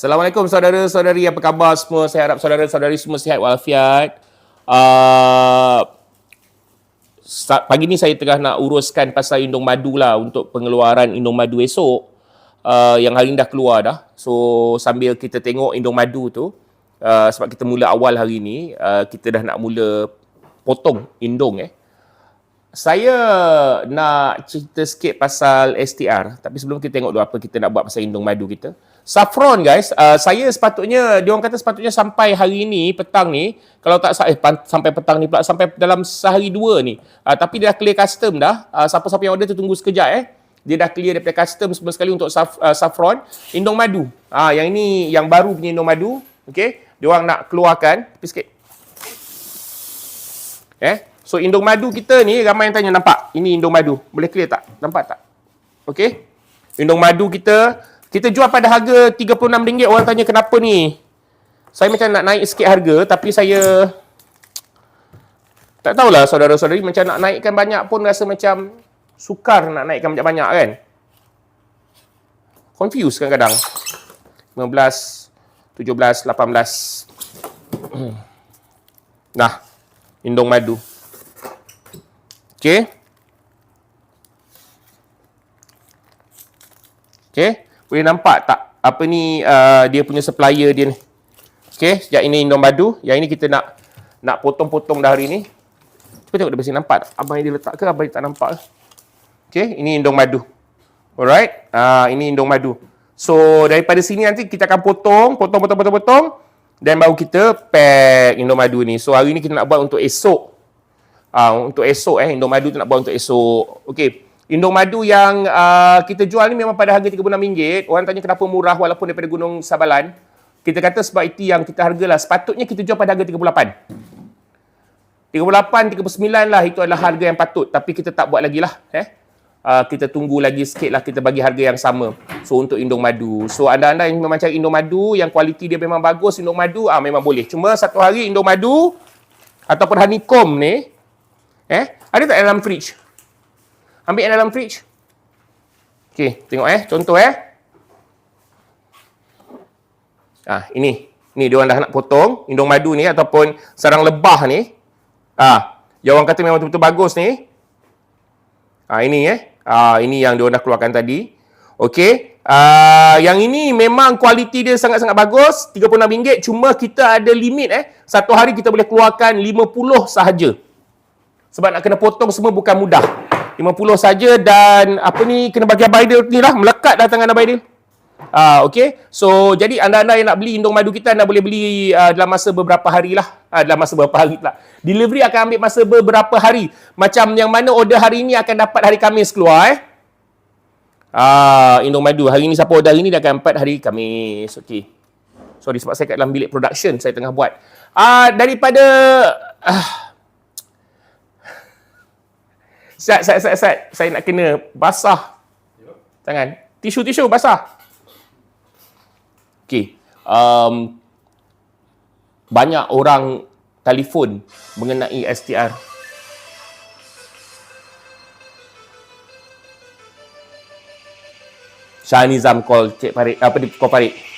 Assalamualaikum saudara-saudari, apa khabar semua? Saya harap saudara-saudari semua sihat walafiat. Uh, pagi ni saya tengah nak uruskan pasal indung madu lah untuk pengeluaran indung madu esok. Uh, yang hari ni dah keluar dah. So sambil kita tengok indung madu tu, uh, sebab kita mula awal hari ni, uh, kita dah nak mula potong indung eh. Saya nak cerita sikit pasal STR. Tapi sebelum kita tengok dulu apa kita nak buat pasal indung madu kita. Saffron guys, uh, saya sepatutnya, dia orang kata sepatutnya sampai hari ini, petang ni, kalau tak eh, sampai petang ni pula, sampai dalam sehari dua ni. Uh, tapi dia dah clear custom dah. Uh, siapa-siapa yang order tu tunggu sekejap eh. Dia dah clear daripada custom semua sekali untuk saf, uh, saffron. Indung madu. Uh, yang ini, yang baru punya indung madu. Okay. Dia orang nak keluarkan. Tepi sikit. Eh. So indung madu kita ni ramai yang tanya nampak. Ini indung madu. Boleh clear tak? Nampak tak? Okay. Indung madu kita kita jual pada harga RM36. Orang tanya kenapa ni? Saya macam nak naik sikit harga tapi saya tak tahulah saudara-saudari macam nak naikkan banyak pun rasa macam sukar nak naikkan banyak-banyak kan. Confuse kadang-kadang. 15, 17, 18. Nah, indung madu. Okay. Okay. Boleh nampak tak apa ni uh, dia punya supplier dia ni. Okey, sejak ini Indom Madu, yang ini kita nak nak potong-potong dah hari ni. Cuba tengok dia mesti nampak. Abang dia letak ke abang dia tak nampak? Okey, ini Indong Madu. Alright. Uh, ini Indong Madu. So daripada sini nanti kita akan potong, potong potong potong potong dan baru kita pack Indong Madu ni. So hari ni kita nak buat untuk esok. Uh, untuk esok eh Indong Madu tu nak buat untuk esok. Okey. Indung madu yang uh, kita jual ni memang pada harga RM36. Orang tanya kenapa murah walaupun daripada Gunung Sabalan. Kita kata sebab itu yang kita hargalah. Sepatutnya kita jual pada harga RM38. 38, 39 lah itu adalah harga yang patut. Tapi kita tak buat lagi lah. Eh? Uh, kita tunggu lagi sikit lah kita bagi harga yang sama. So untuk indung madu. So anda-anda yang memang cari indung madu yang kualiti dia memang bagus indung madu ah memang boleh. Cuma satu hari indung madu ataupun honeycomb ni eh ada tak dalam fridge? Ambil yang dalam fridge. Okey, tengok eh. Contoh eh. Ah, ini. Ni dia orang dah nak potong indung madu ni ataupun sarang lebah ni. Ah, yang orang kata memang betul-betul bagus ni. Ah, ini eh. Ah, ini yang dia orang dah keluarkan tadi. Okey. Ah, yang ini memang kualiti dia sangat-sangat bagus. RM36 cuma kita ada limit eh. Satu hari kita boleh keluarkan 50 sahaja. Sebab nak kena potong semua bukan mudah. 50 saja dan apa ni kena bagi Abaidil ni lah melekat dah tangan Abaidil. Ah okey. So jadi anda-anda yang nak beli indung madu kita anda boleh beli uh, dalam masa beberapa hari lah. Uh, dalam masa beberapa hari pula. Delivery akan ambil masa beberapa hari. Macam yang mana order hari ini akan dapat hari Kamis keluar eh. Ah indung madu hari ini siapa order hari ini dia akan dapat hari Kamis. Okey. Sorry sebab saya kat dalam bilik production saya tengah buat. Ah daripada uh, Sat, sat, sat, sat. Saya nak kena basah tangan. Tisu-tisu basah. Okey. Um, banyak orang telefon mengenai STR. Shah Nizam call Cik Farid. Apa di call Farid?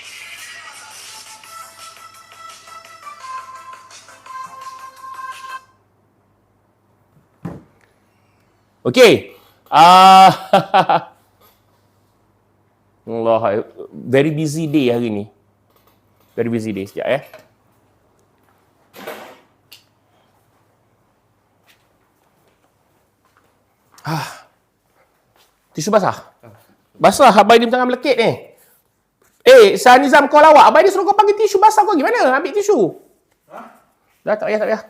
Okey. Ah Allah, very busy day hari ni. Very busy day sekejap ya. Ah. Tisu basah. Basah Abai ni tengah melekit ni. Eh, Sanizam kau lawak. Abai ni suruh kau panggil tisu basah kau gimana? Ambil tisu. Ha? Dah tak payah, tak payah.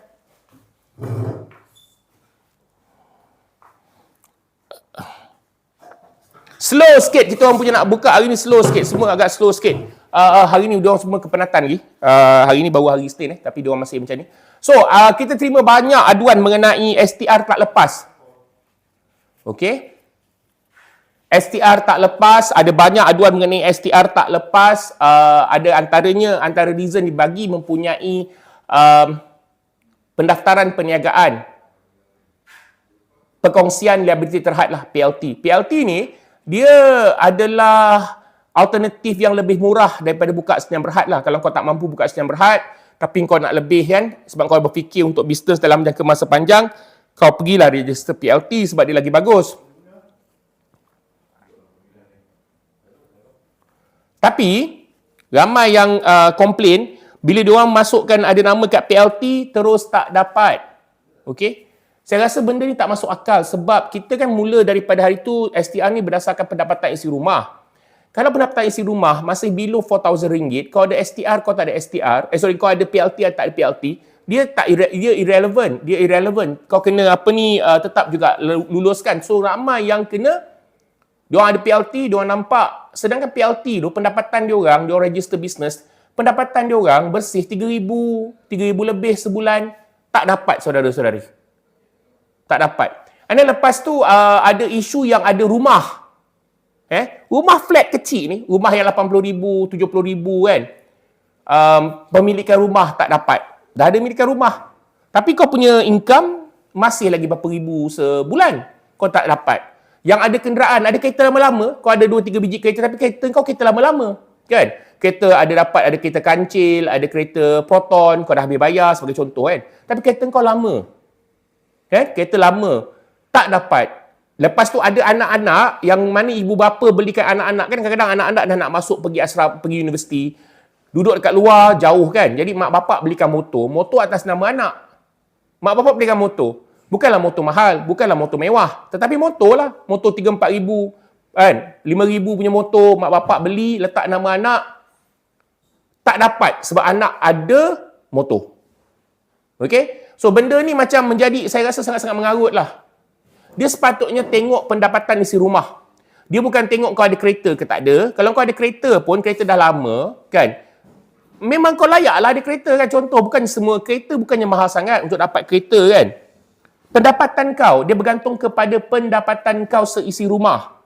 Slow sikit kita orang punya nak buka hari ni slow sikit. Semua agak slow sikit. Uh, uh, hari ni dia orang semua kepenatan lagi. Uh, hari ni baru hari Isnin eh tapi dia orang masih macam ni. So, uh, kita terima banyak aduan mengenai STR tak lepas. Okey. STR tak lepas, ada banyak aduan mengenai STR tak lepas. Uh, ada antaranya antara reason dibagi mempunyai um, pendaftaran perniagaan perkongsian liability terhad lah PLT. PLT ni dia adalah alternatif yang lebih murah daripada buka senyum berhad lah. Kalau kau tak mampu buka senyum berhad, tapi kau nak lebih kan, sebab kau berfikir untuk bisnes dalam jangka masa panjang, kau pergilah register PLT sebab dia lagi bagus. Tapi, ramai yang uh, komplain, bila diorang masukkan ada nama kat PLT, terus tak dapat. Okay? Saya rasa benda ni tak masuk akal sebab kita kan mula daripada hari tu STR ni berdasarkan pendapatan isi rumah. Kalau pendapatan isi rumah masih below RM4,000, kau ada STR, kau tak ada STR, eh sorry, kau ada PLT atau tak ada PLT, dia tak dia irrelevant, dia irrelevant. Kau kena apa ni uh, tetap juga luluskan. So ramai yang kena dia ada PLT, dia nampak sedangkan PLT tu pendapatan dia orang, dia register business, pendapatan dia orang bersih 3000, 3000 lebih sebulan tak dapat saudara-saudari. Tak dapat. And lepas tu uh, ada isu yang ada rumah Eh, rumah flat kecil ni, rumah yang 80,000, 70,000 kan. Um, pemilikan rumah tak dapat. Dah ada milikan rumah. Tapi kau punya income masih lagi berapa ribu sebulan. Kau tak dapat. Yang ada kenderaan, ada kereta lama-lama. Kau ada 2-3 biji kereta tapi kereta kau kereta lama-lama. Kan? Kereta ada dapat, ada kereta kancil, ada kereta proton. Kau dah habis bayar sebagai contoh kan. Tapi kereta kau lama. Kan? Kereta lama. Tak dapat. Lepas tu ada anak-anak yang mana ibu bapa belikan anak-anak kan kadang-kadang anak-anak dah nak masuk pergi asrama pergi universiti. Duduk dekat luar jauh kan. Jadi mak bapak belikan motor, motor atas nama anak. Mak bapak belikan motor. Bukanlah motor mahal, bukanlah motor mewah, tetapi motor lah. Motor 3 4 ribu kan. 5 ribu punya motor mak bapak beli letak nama anak tak dapat sebab anak ada motor. Okey? So benda ni macam menjadi saya rasa sangat-sangat mengarut lah. Dia sepatutnya tengok pendapatan isi rumah. Dia bukan tengok kau ada kereta ke tak ada. Kalau kau ada kereta pun, kereta dah lama, kan? Memang kau layaklah ada kereta kan. Contoh, bukan semua kereta bukannya mahal sangat untuk dapat kereta kan. Pendapatan kau, dia bergantung kepada pendapatan kau seisi rumah.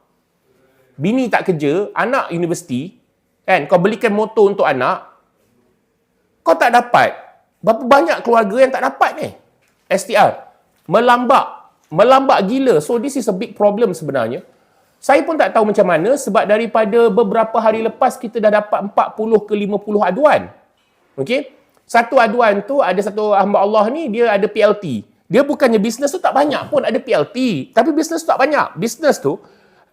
Bini tak kerja, anak universiti, kan? Kau belikan motor untuk anak, kau tak dapat. Berapa banyak keluarga yang tak dapat ni? STR. Melambak melambat gila. So this is a big problem sebenarnya. Saya pun tak tahu macam mana sebab daripada beberapa hari lepas kita dah dapat 40 ke 50 aduan. Okey. Satu aduan tu ada satu hamba Allah ni dia ada PLT. Dia bukannya bisnes tu tak banyak pun ada PLT. Tapi bisnes tu tak banyak. Bisnes tu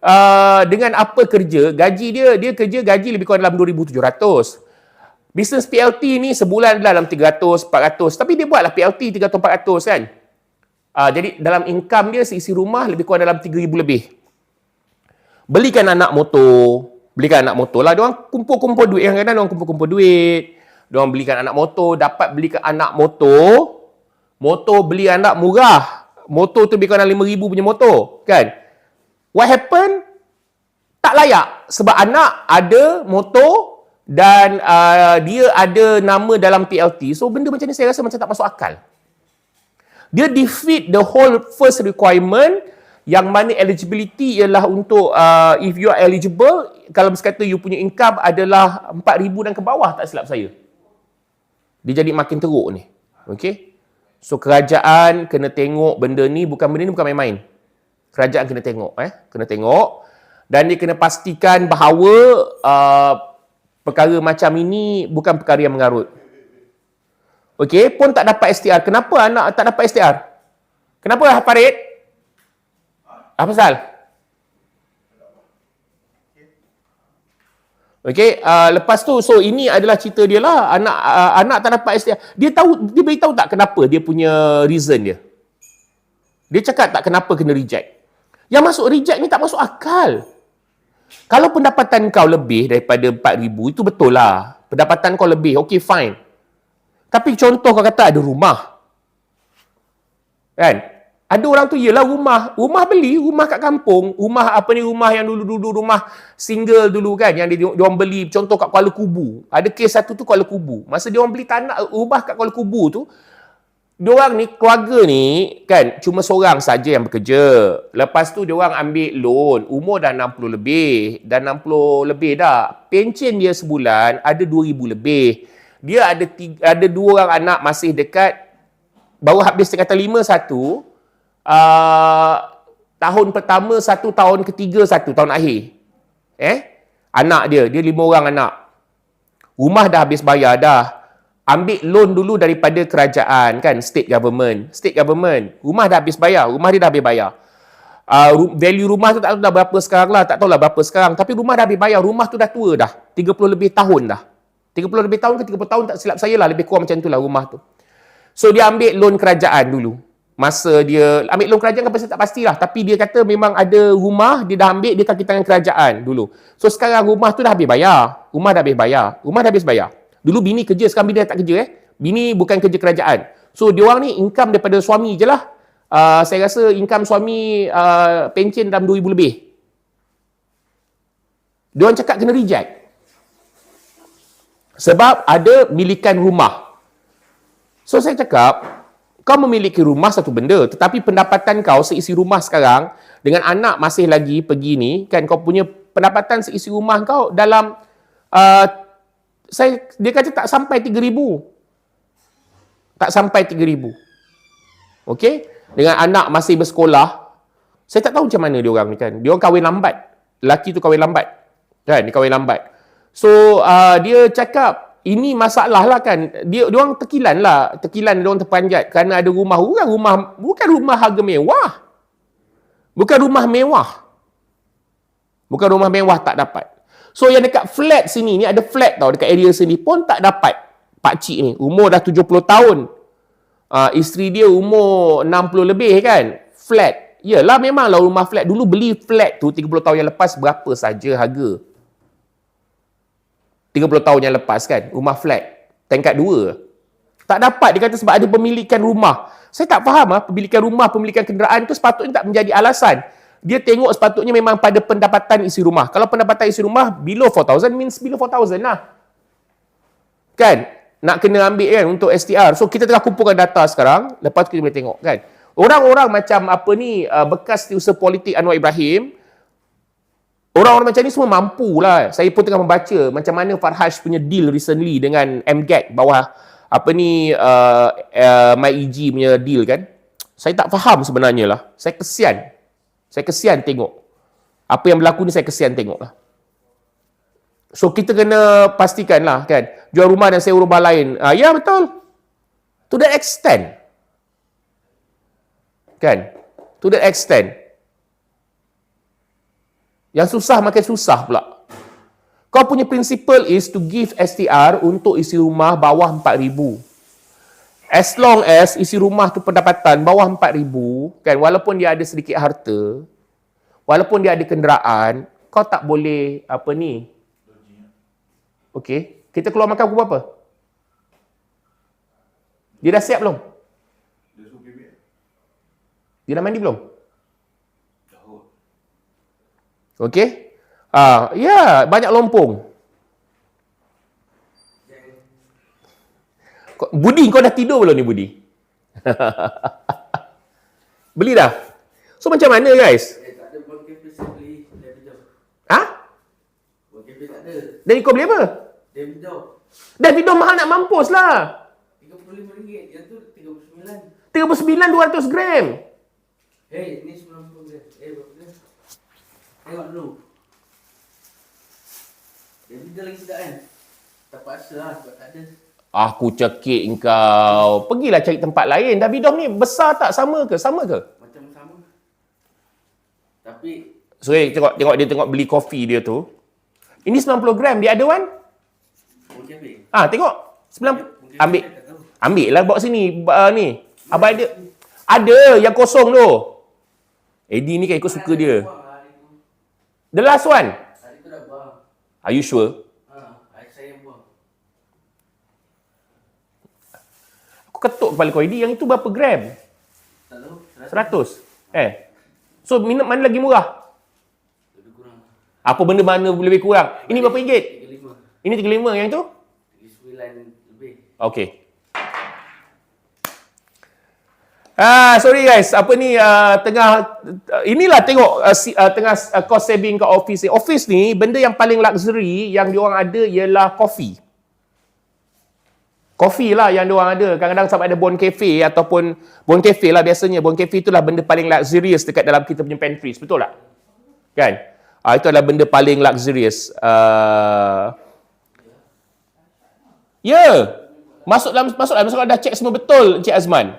uh, dengan apa kerja, gaji dia, dia kerja gaji lebih kurang dalam 2,700. Bisnes PLT ni sebulan dalam 300, 400. Tapi dia buatlah PLT 300, 400 kan. Uh, jadi dalam income dia seisi rumah lebih kurang dalam 3000 lebih. Belikan anak motor, belikan anak motor lah. Dia orang kumpul-kumpul duit. Yang kadang dia orang kumpul-kumpul duit. Dia orang belikan anak motor, dapat belikan anak motor. Motor beli anak murah. Motor tu lebih kurang 5000 punya motor, kan? What happen? Tak layak sebab anak ada motor dan uh, dia ada nama dalam PLT. So benda macam ni saya rasa macam tak masuk akal. Dia defeat the whole first requirement. Yang mana eligibility ialah untuk uh, if you are eligible kalau berkata you punya income adalah 4000 dan ke bawah tak silap saya. Dia jadi makin teruk ni. Okey? So kerajaan kena tengok benda ni. Bukan benda ni bukan main-main. Kerajaan kena tengok eh? Kena tengok. Dan dia kena pastikan bahawa uh, perkara macam ini bukan perkara yang mengarut Okey, pun tak dapat STR. Kenapa anak tak dapat STR? Kenapa Farid? Apa pasal? Okey, uh, lepas tu so ini adalah cerita dia lah. Anak uh, anak tak dapat STR. Dia tahu dia beritahu tak kenapa dia punya reason dia. Dia cakap tak kenapa kena reject. Yang masuk reject ni tak masuk akal. Kalau pendapatan kau lebih daripada 4000 itu betul lah. Pendapatan kau lebih. Okey, fine. Tapi contoh kau kata ada rumah. Kan? Ada orang tu ialah rumah. Rumah beli, rumah kat kampung. Rumah apa ni, rumah yang dulu-dulu, rumah single dulu kan. Yang dia, dia orang beli, contoh kat Kuala Kubu. Ada kes satu tu Kuala Kubu. Masa dia orang beli tanah, rumah kat Kuala Kubu tu, dia orang ni, keluarga ni kan, cuma seorang saja yang bekerja. Lepas tu dia orang ambil loan. Umur dah 60 lebih. Dah 60 lebih dah. Pencen dia sebulan ada 2,000 lebih dia ada tiga, ada dua orang anak masih dekat baru habis tingkatan lima satu uh, tahun pertama satu tahun ketiga satu tahun akhir eh Anak dia, dia lima orang anak. Rumah dah habis bayar dah. Ambil loan dulu daripada kerajaan kan, state government. State government. Rumah dah habis bayar. Rumah dia dah habis bayar. Uh, value rumah tu tak tahu dah berapa sekarang lah. Tak tahu lah berapa sekarang. Tapi rumah dah habis bayar. Rumah tu dah tua dah. 30 lebih tahun dah. 30 lebih tahun ke 30 tahun tak silap saya lah. Lebih kurang macam tu lah rumah tu. So dia ambil loan kerajaan dulu. Masa dia ambil loan kerajaan kan tak pastilah. Tapi dia kata memang ada rumah, dia dah ambil, dia kaki tangan kerajaan dulu. So sekarang rumah tu dah habis bayar. Rumah dah habis bayar. Rumah dah habis bayar. Dulu bini kerja, sekarang bini dah tak kerja eh. Bini bukan kerja kerajaan. So dia orang ni income daripada suami je lah. Uh, saya rasa income suami uh, pencen dalam 2000 lebih. Dia orang cakap kena reject. Sebab ada milikan rumah. So saya cakap, kau memiliki rumah satu benda, tetapi pendapatan kau seisi rumah sekarang dengan anak masih lagi pergi ni, kan kau punya pendapatan seisi rumah kau dalam uh, saya dia kata tak sampai 3000. Tak sampai 3000. Okey? Dengan anak masih bersekolah, saya tak tahu macam mana dia orang ni kan. Dia orang kahwin lambat. Lelaki tu kahwin lambat. Kan? Dia kahwin lambat. So, uh, dia cakap ini masalah lah kan. Dia dia orang tekilan lah. Tekilan dia orang terpanjat kerana ada rumah. Bukan rumah bukan rumah harga mewah. Bukan rumah mewah. Bukan rumah mewah tak dapat. So yang dekat flat sini ni ada flat tau dekat area sini pun tak dapat. Pak cik ni umur dah 70 tahun. Uh, isteri dia umur 60 lebih kan. Flat. Yalah memanglah rumah flat. Dulu beli flat tu 30 tahun yang lepas berapa saja harga. 30 tahun yang lepas kan, rumah flat, tingkat 2. Tak dapat, dia kata sebab ada pemilikan rumah. Saya tak faham ah pemilikan rumah, pemilikan kenderaan tu sepatutnya tak menjadi alasan. Dia tengok sepatutnya memang pada pendapatan isi rumah. Kalau pendapatan isi rumah below 4,000 means below 4,000 lah. Kan? Nak kena ambil kan untuk STR. So kita tengah kumpulkan data sekarang, lepas tu kita boleh tengok kan. Orang-orang macam apa ni, uh, bekas setiausaha politik Anwar Ibrahim, Orang-orang macam ni semua mampu lah. Saya pun tengah membaca macam mana Farhaj punya deal recently dengan MGAT bawah apa ni uh, uh, MyEG punya deal kan. Saya tak faham sebenarnya lah. Saya kesian. Saya kesian tengok. Apa yang berlaku ni saya kesian tengok lah. So kita kena pastikan lah kan. Jual rumah dan sewa rumah lain. Uh, ya betul. To that extent. Kan? To that extent. Yang susah makin susah pula. Kau punya principle is to give STR untuk isi rumah bawah 4,000. As long as isi rumah tu pendapatan bawah 4,000, kan, walaupun dia ada sedikit harta, walaupun dia ada kenderaan, kau tak boleh, apa ni? Okey. Kita keluar makan pukul berapa? Dia dah siap belum? Dia dah mandi belum? Okey? Ah, ya, banyak lompong. Budi, kau dah tidur belum ni Budi? Beli dah? So macam mana guys? Ha? Dan kau beli apa? Davido. Davido mahal nak mampus lah. RM35. Yang tu 39. 39 200 gram. Hei, ni 90 gram. Eh, berapa gram? Tengok dulu. Benda lagi sedap kan? Terpaksa lah sebab tak ada. Aku cekik engkau. Pergilah cari tempat lain. Davido ni besar tak? Sama ke? Sama ke? Macam sama. Tapi, So, eh, tengok, tengok dia tengok beli kopi dia tu. Ini 90 gram. Dia ada one? Cafe. Ah, tengok. 90. Ambil. Ambil lah bawa sini. Uh, ni. Abang ada. Ada yang kosong tu. Eddie ni kan ikut suka dia. The last one. Dah. Are you sure? Ha, hari saya yang buang. Aku ketuk kepala kau Eddie. Yang itu berapa gram? Tak tahu. 100. Eh. So, minum mana lagi murah? Lebih kurang. Apa benda mana lebih kurang? Ini berapa ringgit? 35. Ini 35. Yang itu? 39 lebih. Okay. Ah, sorry guys. Apa ni uh, tengah uh, inilah tengok uh, si, uh, tengah uh, cost saving kat office ni. Office ni benda yang paling luxury yang diorang ada ialah coffee. Coffee lah yang diorang ada. Kadang-kadang sampai ada Bon Cafe ataupun Bon Cafe lah biasanya. Bon Cafe itulah benda paling luxurious dekat dalam kita punya pantries. Betul tak? Kan? Uh, itu adalah benda paling luxurious. Uh, ya. Yeah. Masuk dalam masuk dalam masuk dah check semua betul Encik Azman.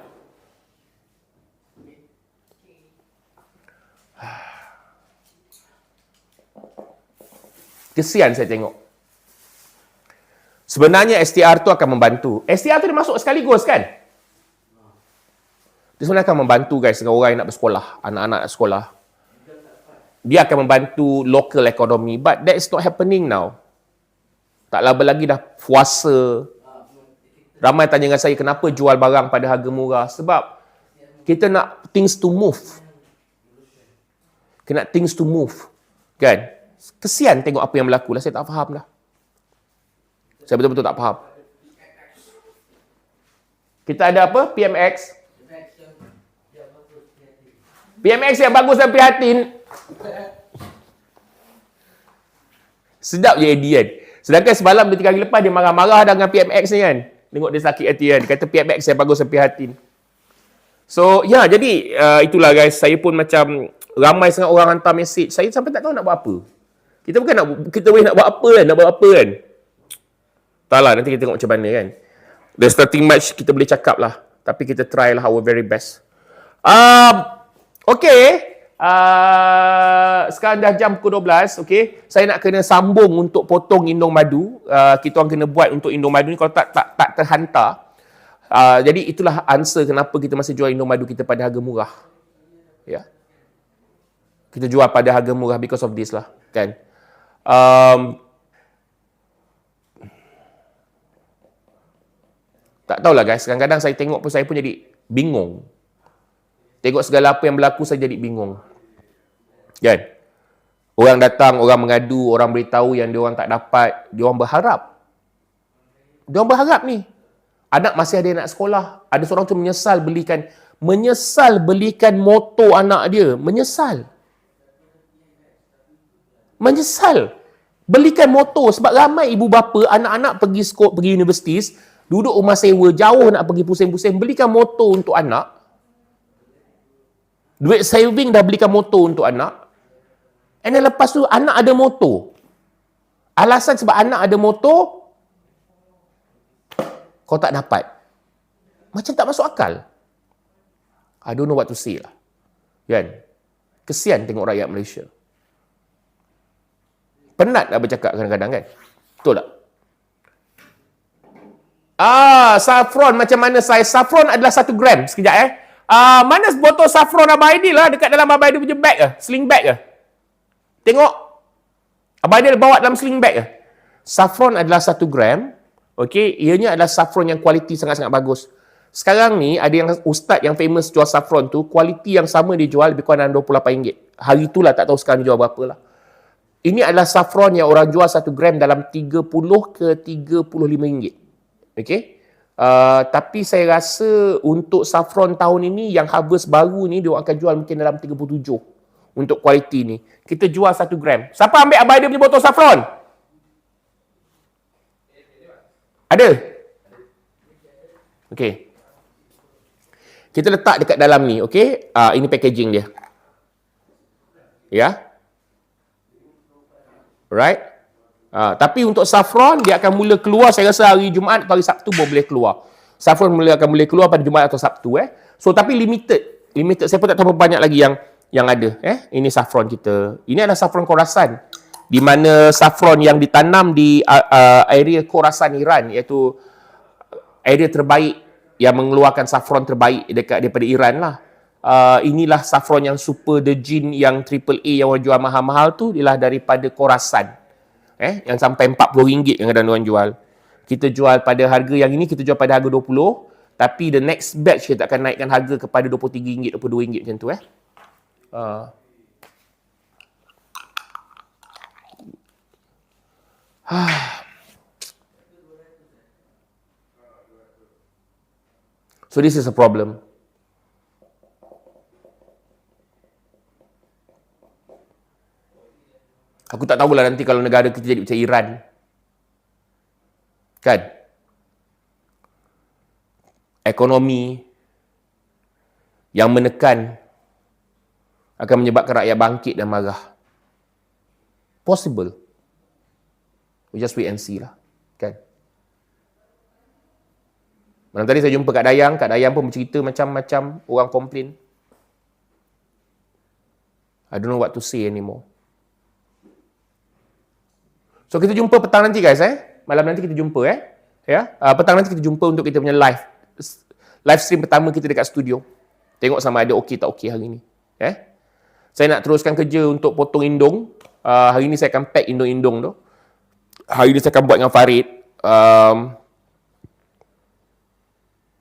Kesian saya tengok. Sebenarnya STR tu akan membantu. STR tu dia masuk sekaligus kan? Dia sebenarnya akan membantu guys dengan orang yang nak bersekolah, anak-anak nak sekolah. Dia akan membantu local economy but that is not happening now. Tak lama lagi dah puasa. Ramai tanya dengan saya kenapa jual barang pada harga murah. Sebab kita nak things to move. Nak things to move. Kan? Kesian tengok apa yang berlaku lah. Saya tak faham dah. Saya betul-betul tak faham. Kita ada apa? PMX. PMX yang bagus dan prihatin. Sedap je Eddie kan. Sedangkan semalam dia tiga hari lepas dia marah-marah dengan PMX ni kan. Tengok dia sakit hati kan. Dia kata PMX yang bagus dan prihatin. So, ya jadi uh, itulah guys. Saya pun macam ramai sangat orang hantar mesej. Saya sampai tak tahu nak buat apa. Kita bukan nak kita boleh nak buat apa kan? Nak buat apa kan? Tak lah, nanti kita tengok macam mana kan. The starting match kita boleh cakap lah. Tapi kita try lah our very best. Uh, okay. Uh, sekarang dah jam pukul 12. Okay. Saya nak kena sambung untuk potong indung madu. Uh, kita orang kena buat untuk indung madu ni kalau tak tak, tak terhantar. Uh, jadi itulah answer kenapa kita masih jual indung madu kita pada harga murah. Ya. Yeah. Kita jual pada harga murah because of this lah. Kan. Um, Tak tahulah guys, kadang-kadang saya tengok pun saya pun jadi bingung. Tengok segala apa yang berlaku saya jadi bingung. Kan? Orang datang, orang mengadu, orang beritahu yang dia orang tak dapat, dia orang berharap. Dia orang berharap ni. Anak masih ada yang nak sekolah. Ada seorang tu menyesal belikan menyesal belikan motor anak dia, menyesal. Menyesal. Belikan motor sebab ramai ibu bapa anak-anak pergi sekolah, pergi universiti Duduk rumah sewa jauh nak pergi pusing-pusing. Belikan motor untuk anak. Duit saving dah belikan motor untuk anak. And then lepas tu anak ada motor. Alasan sebab anak ada motor, kau tak dapat. Macam tak masuk akal. I don't know what to say lah. Kan? Kesian tengok rakyat Malaysia. Penat nak bercakap kadang-kadang kan? Betul tak? Ah, saffron macam mana saiz saffron adalah satu gram. Sekejap eh. Ah, mana botol saffron Abang Aidil lah dekat dalam Abang Aidil punya bag ke? Sling bag ke? Tengok. Abang Aidil bawa dalam sling bag ke? Saffron adalah satu gram. Okey, ianya adalah saffron yang kualiti sangat-sangat bagus. Sekarang ni ada yang ustaz yang famous jual saffron tu, kualiti yang sama dia jual lebih kurang dalam RM28. Hari itulah tak tahu sekarang dia jual berapa lah. Ini adalah saffron yang orang jual satu gram dalam 30 ke 35 ringgit. Okay. Uh, tapi saya rasa untuk saffron tahun ini yang harvest baru ni dia akan jual mungkin dalam 37 untuk kualiti ni. Kita jual 1 gram. Siapa ambil abai dia punya botol saffron? Ada? Okay. Kita letak dekat dalam ni, okay? Uh, ini packaging dia. Ya. Yeah? Right? Ha, tapi untuk saffron, dia akan mula keluar saya rasa hari Jumaat atau hari Sabtu boleh keluar. Saffron mula akan boleh keluar pada Jumaat atau Sabtu. Eh. So, tapi limited. Limited. Saya pun tak tahu berapa banyak lagi yang yang ada. Eh. Ini saffron kita. Ini adalah saffron Khorasan. Di mana saffron yang ditanam di uh, uh, area Khorasan Iran iaitu area terbaik yang mengeluarkan saffron terbaik dekat daripada Iran lah. Uh, inilah saffron yang super the gene yang triple A yang orang jual mahal-mahal tu ialah daripada Khorasan eh yang sampai RM40 yang kadang orang jual. Kita jual pada harga yang ini kita jual pada harga 20 tapi the next batch kita akan naikkan harga kepada RM23, RM22 macam tu eh. Uh. so this is a problem. Aku tak tahulah nanti kalau negara kita jadi macam Iran. Kan? Ekonomi yang menekan akan menyebabkan rakyat bangkit dan marah. Possible. We just wait and see lah. Kan? Malam tadi saya jumpa Kak Dayang. Kak Dayang pun bercerita macam-macam orang komplain. I don't know what to say anymore. So kita jumpa petang nanti guys eh. Malam nanti kita jumpa eh. Ya. Uh, petang nanti kita jumpa untuk kita punya live live stream pertama kita dekat studio. Tengok sama ada okey tak okey hari ni. Eh. Saya nak teruskan kerja untuk potong indung. Uh, hari ni saya akan pack indung-indung tu. Hari ni saya akan buat dengan Farid. Um,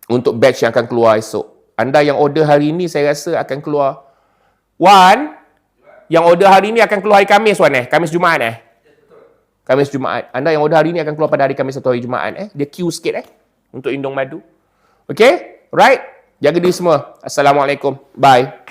untuk batch yang akan keluar esok. Anda yang order hari ni saya rasa akan keluar. Wan, yang order hari ni akan keluar hari Kamis Wan eh? Kamis Jumaat eh? Kamis Jumaat. Anda yang order hari ni akan keluar pada hari Kamis atau hari Jumaat eh? Dia queue sikit eh? Untuk indung madu. Okay? Right? Jaga diri semua. Assalamualaikum. Bye.